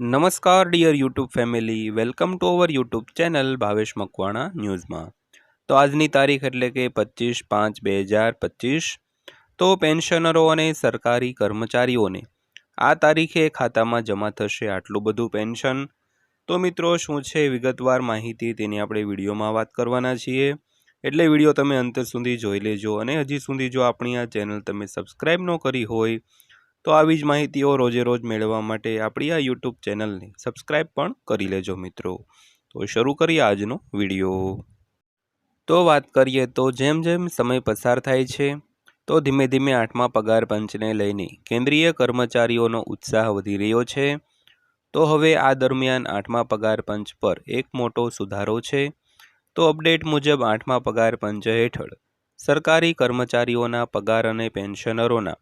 નમસ્કાર dear YouTube family welcome to our YouTube channel Bhavesh Makwana ન્યૂઝમાં તો આજની તારીખ એટલે કે પચીસ પાંચ બે હજાર પચીસ તો પેન્શનરો અને સરકારી કર્મચારીઓને આ તારીખે ખાતામાં જમા થશે આટલું બધું પેન્શન તો મિત્રો, શું છે વિગતવાર માહિતી તેની આપણે વિડીયોમાં વાત કરવાના છીએ. એટલે વીડિયો તમે અંત સુધી જોઈ લેજો અને હજી સુધી જો આપણી આ ચેનલ તમે સબસ્ક્રાઈબ ન કરી હોય તો આવી જ માહિતીઓ રોજે રોજ મેળવવા માટે આપણી આ યુટ્યુબ ચેનલને સબસ્ક્રાઈબ પણ કરી લેજો મિત્રો. તો શરૂ કરીએ આજનો વીડિયો. તો વાત કરીએ તો જેમ જેમ સમય પસાર થાય છે, તો ધીમે ધીમે આઠમા પગાર પંચને લઈને કેન્દ્રીય કર્મચારીઓનો ઉત્સાહ વધી રહ્યો છે. તો હવે આ દરમિયાન આઠમા પગાર પંચ પર એક મોટો સુધારો છે. તો અપડેટ મુજબ આઠમા પગાર પંચ હેઠળ સરકારી કર્મચારીઓના પગાર અને પેન્શનરોના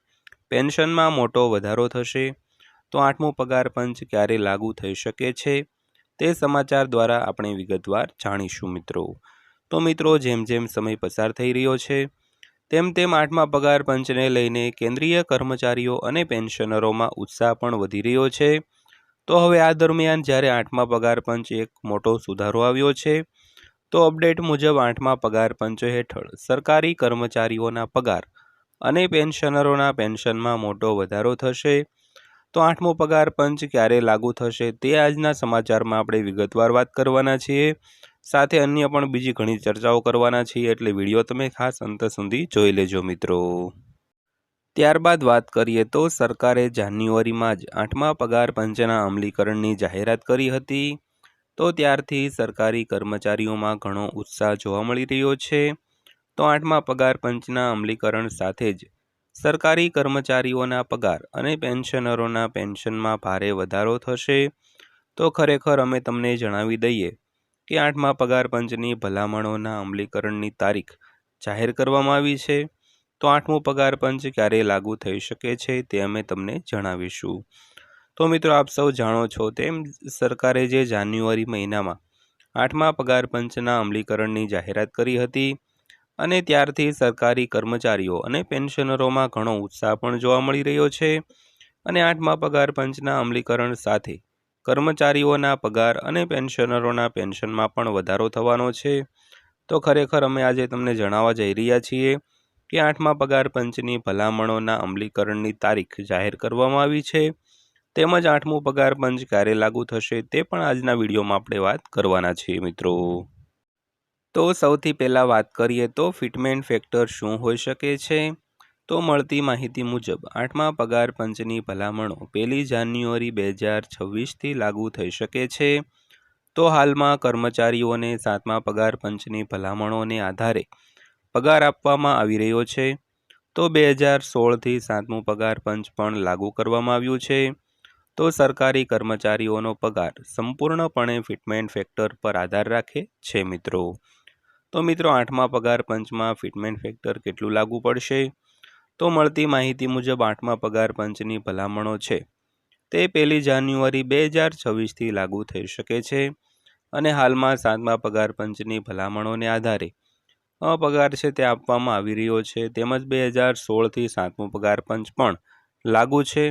પેન્શનમાં મોટો વધારો થશે, તો આઠમો પગાર પંચ ક્યારે લાગુ થઈ શકે છે? તે સમાચાર દ્વારા આપણે વિગતવાર જાણીશું મિત્રો. તો મિત્રો, જેમ જેમ સમય પસાર થઈ રહ્યો છે, તેમ તેમ આઠમા પગાર પંચને લઈને કેન્દ્રીય કર્મચારીઓ અને પેન્શનરોમાં ઉત્સાહ પણ વધી રહ્યો છે. તો હવે આ દરમિયાન જ્યારે આઠમા પગાર પંચ એક મોટો સુધારો આવ્યો છે, તો અપડેટ મુજબ આઠમા પગાર પંચ હેઠળ સરકારી કર્મચારીઓના પગાર અને પેન્શનરોના પેન્શનમાં મોટો વધારો થશે. તો આઠમો પગાર પંચ ક્યારે લાગુ થશે તે આજના સમાચારમાં આપણે વિગતવાર વાત કરવાના છીએ. સાથે અન્ય પણ બીજી ઘણી ચર્ચાઓ કરવાના છીએ એટલે વીડિયો તમે ખાસ અંત સુધી જોઈ લેજો મિત્રો. ત્યારબાદ વાત કરીએ તો સરકારે જાન્યુઆરીમાં જ આઠમા પગાર પંચના અમલીકરણની જાહેરાત કરી હતી. તો ત્યારથી સરકારી કર્મચારીઓમાં ઘણો ઉત્સાહ જોવા મળી રહ્યો છે. તો આઠમા પગાર પંચના અમલીકરણ સાથે જ સરકારી કર્મચારીઓના પગાર અને પેન્શનરોના પેન્શનમાં ભારે વધારો થશે. તો ખરેખર અમે તમને જણાવી દઈએ કે આઠમા પગાર પંચની ભલામણોના અમલીકરણની તારીખ જાહેર કરવામાં આવી છે. તો આઠમું પગાર પંચ ક્યારે લાગુ થઈ શકે છે તે અમે તમને જણાવીશું. તો મિત્રો આપ સૌ જાણો છો તેમ સરકારે જે જાન્યુઆરી મહિનામાં આઠમા પગાર પંચના અમલીકરણની જાહેરાત કરી હતી અને ત્યારથી સરકારી કર્મચારીઓ અને પેન્શનરોમાં ઘણો ઉત્સાહ પણ જોવા મળી રહ્યો છે. અને આઠમા પગાર પંચના અમલીકરણ સાથે કર્મચારીઓના પગાર અને પેન્શનરોના પેન્શનમાં પણ વધારો થવાનો છે. તો ખરેખર અમે આજે તમને જણાવવા જઈ રહ્યા છીએ કે આઠમા પગાર પંચની ભલામણોના અમલીકરણની તારીખ જાહેર કરવામાં આવી છે. તેમજ આઠમું પગાર પંચ ક્યારે લાગુ થશે તે પણ આજના વિડીયોમાં આપણે વાત કરવાના છીએ મિત્રો. તો સૌથી પહેલાં વાત કરીએ તો ફિટમેન્ટ ફેક્ટર શું હોઈ શકે છે? તો મળતી માહિતી મુજબ, આઠમા પગાર પંચની ભલામણો પહેલી જાન્યુઆરી બે હજાર છવ્વીસથી લાગુ થઈ શકે છે. તો હાલમાં કર્મચારીઓને સાતમા પગાર પંચની ભલામણોને આધારે પગાર આપવામાં આવી રહ્યો છે. તો બે હજાર સોળથી સાતમું પગાર પંચ પણ લાગુ કરવામાં આવ્યું છે. તો સરકારી કર્મચારીઓનો પગાર સંપૂર્ણપણે ફિટમેન્ટ ફેક્ટર પર આધાર રાખે છે, મિત્રો. તો મિત્રો આઠમા પગાર, પંચમાં ફિટમેન્ટ ફેક્ટર કેટલું લાગુ પડશે? તો મળતી માહિતી મુજબ આઠમા પગાર, પંચની ભલામણો છે. તે પહેલી જાન્યુઆરી બે હજાર છવ્વીસથી લાગુ થઈ શકે છે અને હાલમાં સાતમા પગાર, પંચની ભલામણોને આધારે પગાર છે તે આપવામાં આવી રહ્યો છે. તેમજ બે હજાર સોળથી સાતમો પગાર, પંચ પણ લાગુ છે.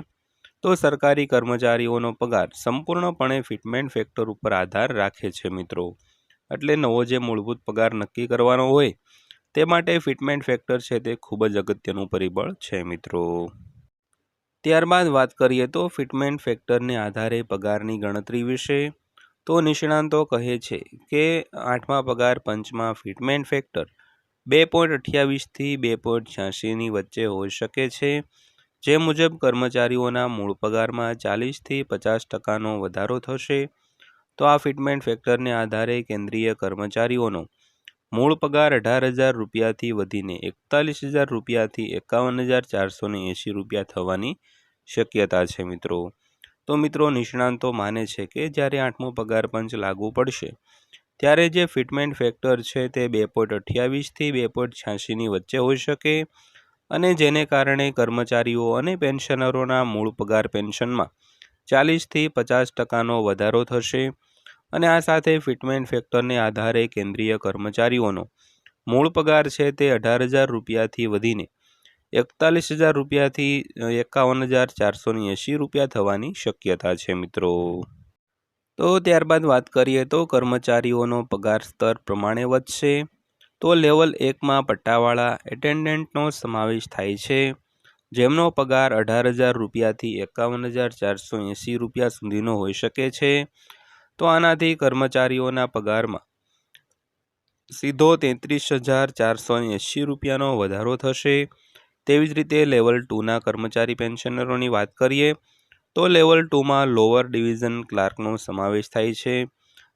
તો સરકારી કર્મચારીઓનો પગાર સંપૂર્ણપણે ફિટમેન્ટ ફેક્ટર ઉપર આધાર રાખે છે મિત્રો. એટલે નવો જે મૂળભૂત પગાર નક્કી કરવાનો હોય, તે માટે ફિટમેન્ટ ફેક્ટર છે તે ખૂબ જ અગત્યનું પરિબળ છે, મિત્રો. ત્યારબાદ વાત કરીએ તો ફિટમેન્ટ ફેક્ટરને આધારે પગારની ગણતરી વિશે, તો નિષ્ણાંતો કહે છે કે આઠમા પગાર પંચમાં ફિટમેન્ટ ફેક્ટર બે પોઈન્ટ અઠ્યાવીસથી બે પોઈન્ટ છ્યાસીની વચ્ચે હોઈ શકે છે, જે મુજબ કર્મચારીઓના મૂળ પગારમાં ચાલીસથી પચાસ ટકાનો વધારો થશે તો આ ફિટમેન્ટ ફેક્ટરને આધારે કેન્દ્રીય કર્મચારીઓનો મૂળ પગાર અઢાર હજાર રૂપિયાથી વધીને એકતાલીસ હજાર રૂપિયાથી એકાવન હજાર ચારસો એંશી રૂપિયા થવાની શક્યતા છે મિત્રો. તો મિત્રો, નિષ્ણાંતો માને છે કે જ્યારે આઠમો પગાર પંચ લાગુ પડશે, ત્યારે જે ફિટમેન્ટ ફેક્ટર છે તે બે પોઈન્ટ અઠ્યાવીસથી બે પોઈન્ટ છ્યાસીની વચ્ચે હોઈ શકે અને જેને કારણે કર્મચારીઓ અને પેન્શનરોના મૂળ પગાર પેન્શનમાં ચાલીસથી પચાસ ટકાનો વધારો થશે. અને આ સાથે ફિટમેન્ટ ફેક્ટરને આધારે કેન્દ્રીય કર્મચારીઓનો મૂળ પગાર છે તે અઢાર હજાર રૂપિયાથી વધીને એકતાલીસ હજાર રૂપિયાથી એકાવન હજાર ચારસો એંશી રૂપિયા થવાની શક્યતા છે, મિત્રો. તો ત્યારબાદ વાત કરીએ તો કર્મચારીઓનો પગાર સ્તર પ્રમાણે વધશે. તો લેવલ એકમાં પટ્ટાવાળા એટેન્ડન્ટનો સમાવેશ થાય છે. જેમનો પગાર અઢાર હજાર રૂપિયાથી એકાવન હજાર ચારસો એંસી રૂપિયા સુધીનો હોઈ શકે છે. તો આનાથી કર્મચારીઓના પગારમાં સીધો તેત્રીસ હજાર ચારસો એંશી રૂપિયાનો વધારો થશે. તેવી જ રીતે લેવલ ટુના કર્મચારી પેન્શનરોની વાત કરીએ, તો લેવલ ટુમાં લોઅર ડિવિઝન ક્લાર્કનો સમાવેશ થાય છે.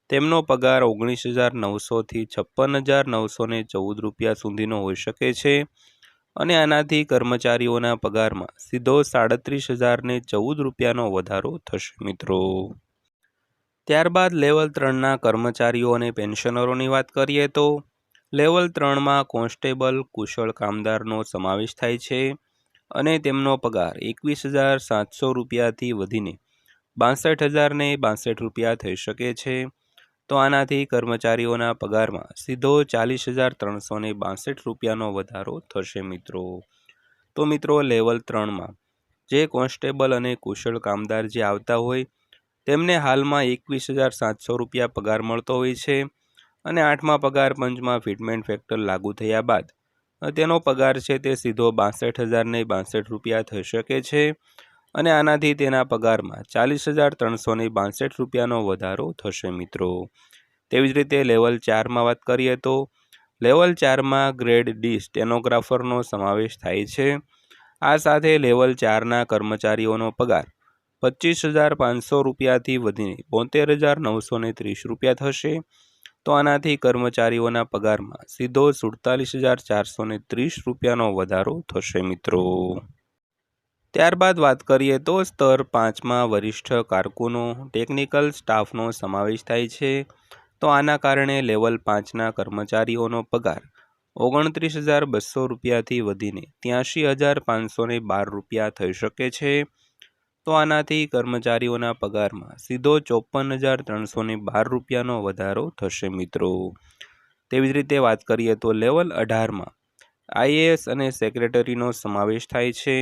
તેમનો પગાર ઓગણીસ હજાર નવસોથી છપ્પન હજાર નવસો ને ચૌદ રૂપિયા સુધીનો હોઈ શકે છે અને આનાથી કર્મચારીઓના પગારમાં સીધો સાડત્રીસ હજારને ચૌદ રૂપિયાનો વધારો થશે મિત્રો. ત્યારબાદ લેવલ ત્રણના કર્મચારીઓ અને પેન્શનરોની વાત કરીએ તો, લેવલ ત્રણમાં કોન્સ્ટેબલ, કુશળ કામદારનો સમાવેશ થાય છે અને તેમનો પગાર એકવીસ હજાર સાતસો રૂપિયાથી વધીને બાસઠ હજારને બાસઠ રૂપિયા થઈ શકે છે. તો આનાથી કર્મચારીઓના પગારમાં સીધો ચાલીસ હજાર ત્રણસો ને બાસઠ રૂપિયાનો વધારો થશે મિત્રો. તો મિત્રો, લેવલ ત્રણમાં જે કોન્સ્ટેબલ અને કુશળ કામદાર જે આવતા હોય તેમને હાલમાં એકવીસ હજાર સાતસો રૂપિયા પગાર મળતો હોય છે અને આઠમા પગાર પંચમાં ફિટમેન્ટ ફેક્ટર લાગુ થયા બાદ તેનો પગાર છે તે સીધો બાસઠ હજારને બાસઠ રૂપિયા થઈ શકે છે અને આનાથી તેના પગારમાં ચાલીસ હજાર ત્રણસો ને બાસઠ રૂપિયાનો વધારો થશે મિત્રો. તેવી જ રીતે લેવલ ચારમાં વાત કરીએ તો, લેવલ ચારમાં ગ્રેડ ડી સ્ટેનોગ્રાફરનો સમાવેશ થાય છે. આ સાથે લેવલ ચારના કર્મચારીઓનો પગાર પચીસ હજાર પાંચસો રૂપિયાથી વધીને બોતેર હજાર નવસો ને ત્રીસ રૂપિયા થશે. તો આનાથી કર્મચારીઓના પગારમાં સીધો સુડતાલીસ હજાર ચારસો ને ત્રીસ રૂપિયાનો વધારો થશે, મિત્રો. ત્યારબાદ વાત કરીએ તો સ્તર પાંચમાં વરિષ્ઠ કારકુનો, ટેકનિકલ સ્ટાફનો સમાવેશ થાય છે. તો આના કારણે લેવલ પાંચના કર્મચારીઓનો પગાર ઓગણત્રીસ હજાર બસો રૂપિયાથી વધીને ત્યાંશી હજાર પાંચસો બાર રૂપિયા થઈ શકે છે. તો આનાથી કર્મચારીઓના પગારમાં સીધો ચોપન હજાર ત્રણસો બાર રૂપિયાનો વધારો થશે, મિત્રો. તેવી જ રીતે વાત કરીએ તો લેવલ અઢારમાં આઈએએસ અને સેક્રેટરીનો સમાવેશ થાય છે,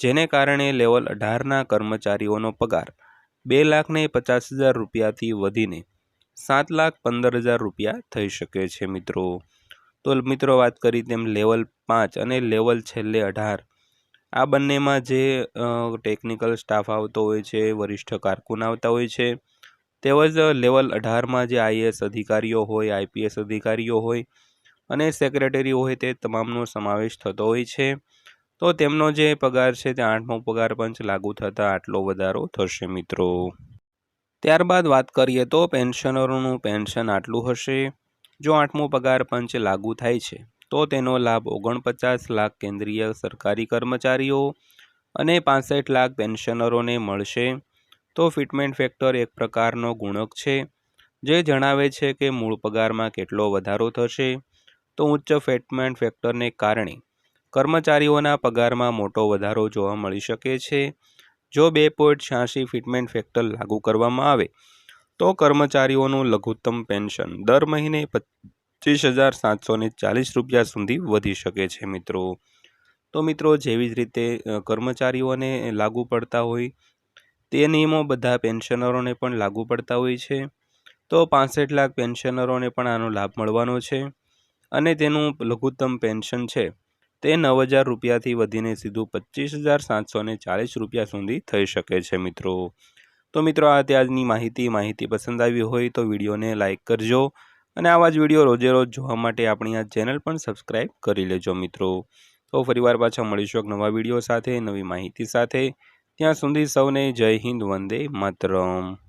જેને કારણે લેવલ અઢારના કર્મચારીઓનો પગાર બે લાખને પચાસ હજાર રૂપિયાથી વધીને સાત લાખ પંદર હજાર રૂપિયા થઈ શકે છે, મિત્રો. તો મિત્રો વાત કરી તેમ લેવલ પાંચ અને લેવલ છેલ્લે અઢાર. આ બંનેમાં જે ટેકનિકલ સ્ટાફ આવતો હોય છે, વરિષ્ઠ કારકુન આવતા હોય છે, તેમજ લેવલ અઢારમાં જે આઈએએસ અધિકારીઓ હોય આઈપીએસ અધિકારીઓ હોય અને સેક્રેટરી હોય તે તમામનો સમાવેશ થતો હોય છે. તો તેમનો જે પગાર છે તે આઠમો પગાર પંચ લાગુ થતાં આટલો વધારો થશે મિત્રો. ત્યારબાદ વાત કરીએ તો પેન્શનરોનું પેન્શન આટલું હશે. જો આઠમો પગાર પંચ લાગુ થાય છે તો તેનો લાભ ઓગણપચાસ લાખ કેન્દ્રીય સરકારી કર્મચારીઓ અને પાસઠ લાખ પેન્શનરોને મળશે. તો ફિટમેન્ટ ફેક્ટર એક પ્રકારનો ગુણક છે, જે જણાવે છે કે મૂળ પગારમાં કેટલો વધારો થશે. તો ઉચ્ચ ફિટમેન્ટ ફેક્ટરને કારણે કર્મચારીઓના પગારમાં મોટો વધારો જોવા મળી શકે છે. જો બે પોઈન્ટ છ્યાસી ફિટમેન્ટ ફેક્ટર લાગુ કરવામાં આવે, તો કર્મચારીઓનું લઘુત્તમ પેન્શન દર મહિને પચીસ હજાર સાતસો ચાલીસ રૂપિયા સુધી વધી શકે છે મિત્રો. તો મિત્રો, જેવી જ રીતે કર્મચારીઓને લાગુ પડતા હોય, તે નિયમો બધા પેન્શનરોને પણ લાગુ પડતા હોય છે. તો પાસઠ લાખ પેન્શનરોને પણ આનો લાભ મળવાનો છે અને તેનું લઘુત્તમ પેન્શન છે તે નવ હજાર રૂપિયાથી વધીને સીધું પચીસ હજાર સાતસો ચાલીસ રૂપિયા સુધી થઈ શકે છે મિત્રો. તો મિત્રો, આ ત્યાજની માહિતી. માહિતી પસંદ આવી હોય તો વિડીયોને લાઇક કરજો. અને આવા જ વીડિયો રોજે રોજ જોવા માટે આપણી આ ચેનલ પણ સબસ્ક્રાઈબ કરી લેજો મિત્રો. તો ફરીવાર પાછા મળીશું એક નવા વીડિયો સાથે, નવી માહિતી સાથે. ત્યાં સુધી સૌને જય હિન્દ, વંદે માતરમ.